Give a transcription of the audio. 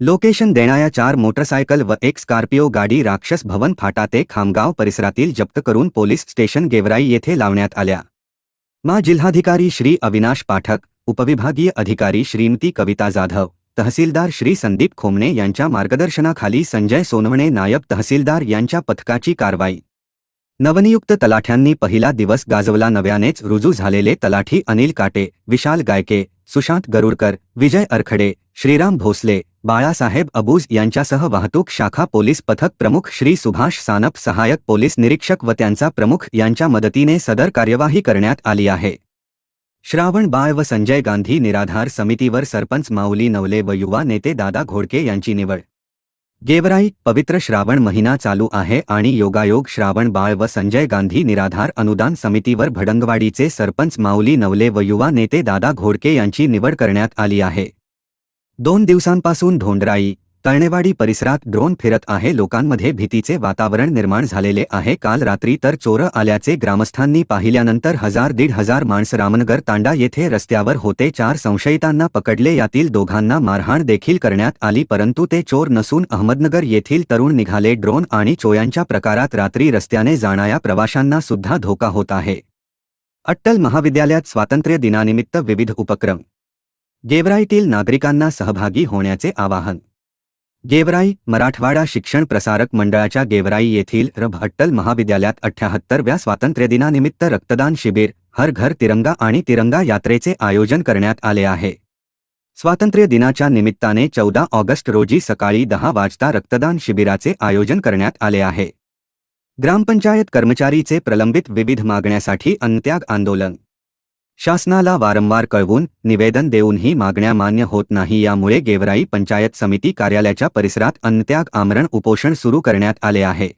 Location देणाऱ्या चार motorcycle व एक स्कॉर्पिओ गाडी राक्षस भवन फाटा ते खामगाव परिसरातील जप्त करून पोलीस स्टेशन गेवराई येथे लावण्यात आल्या. मा जिल्हाधिकारी श्री अविनाश पाठक उपविभागीय अधिकारी श्रीमती कविता जाधव तहसीलदार श्री संदीप खोमणे यांच्या मार्गदर्शनाखाली संजय सोनवणे नायब तहसीलदार यांच्या पथकाची कारवाई. नवनियुक्त तलाठ्यांनी पहिला दिवस गाजवला नव्यानेच रुजू झालेले तलाठी अनिल काटे विशाल गायके सुशांत गरुडकर विजय अरखडे श्रीराम भोसले बाळासाहेब अबूज यांच्यासह वाहतूक शाखा पोलीस पथक प्रमुख श्री सुभाष सानप सहायक पोलीस निरीक्षक व त्यांचा प्रमुख यांच्या मदतीने सदर कार्यवाही करण्यात आली आहे. श्रावण बाळ व संजय गांधी निराधार समितीवर सरपंच माऊली नवले व युवा नेते दादा घोडके यांची निवड. गेवराई पवित्र श्रावण महिना चालू आहे आणि योगायोग श्रावण बाळ व संजय गांधी निराधार अनुदान समितीवर भडंगवाडीचे सरपंच माऊली नवले व युवा नेते दादा घोडके यांची निवड करण्यात आली आहे. दोन दिवसांपासून धोंडराई तळणेवाडी परिसरात ड्रोन फिरत आहे. लोकांमध्ये भीतीचे वातावरण निर्माण झालेले आहे. काल रात्री तर चोरं आल्याचे ग्रामस्थांनी पाहिल्यानंतर हजार दीड हजार माणसं रामनगर तांडा येथे रस्त्यावर होते. चार संशयितांना पकडले. यातील दोघांना मारहाण देखील करण्यात आली परंतु ते चोर नसून अहमदनगर येथील तरुण निघाले. ड्रोन आणि चोयांच्या प्रकारात रात्री रस्त्याने जाणाऱ्या प्रवाशांना सुद्धा धोका होत आहे. अट्टल महाविद्यालयात स्वातंत्र्य दिनानिमित्त विविध उपक्रम गेवराईतील नागरिकांना सहभागी होण्याचे आवाहन. गेवराई मराठवाडा शिक्षण प्रसारक मंडळाच्या गेवराई येथील र. भट्टल महाविद्यालयात अठ्याहत्तरव्या स्वातंत्र्यदिनानिमित्त रक्तदान शिबिर हर घर तिरंगा आणि तिरंगा यात्रेचे आयोजन करण्यात आले आहे. स्वातंत्र्य दिनाच्या निमित्ताने चौदा ऑगस्ट रोजी सकाळी दहा वाजता रक्तदान शिबिराचे आयोजन करण्यात आले आहे. ग्रामपंचायत कर्मचारीचे प्रलंबित विविध मागण्यासाठी अंत्याग आंदोलन. शासनाला वारंवार कळवून निवेदन देऊनही मागण्या मान्य होत नाही यामुळे गेवराई पंचायत समिती कार्यालयाच्या परिसरात अन्नत्याग आमरण उपोषण सुरू करण्यात आले आहे.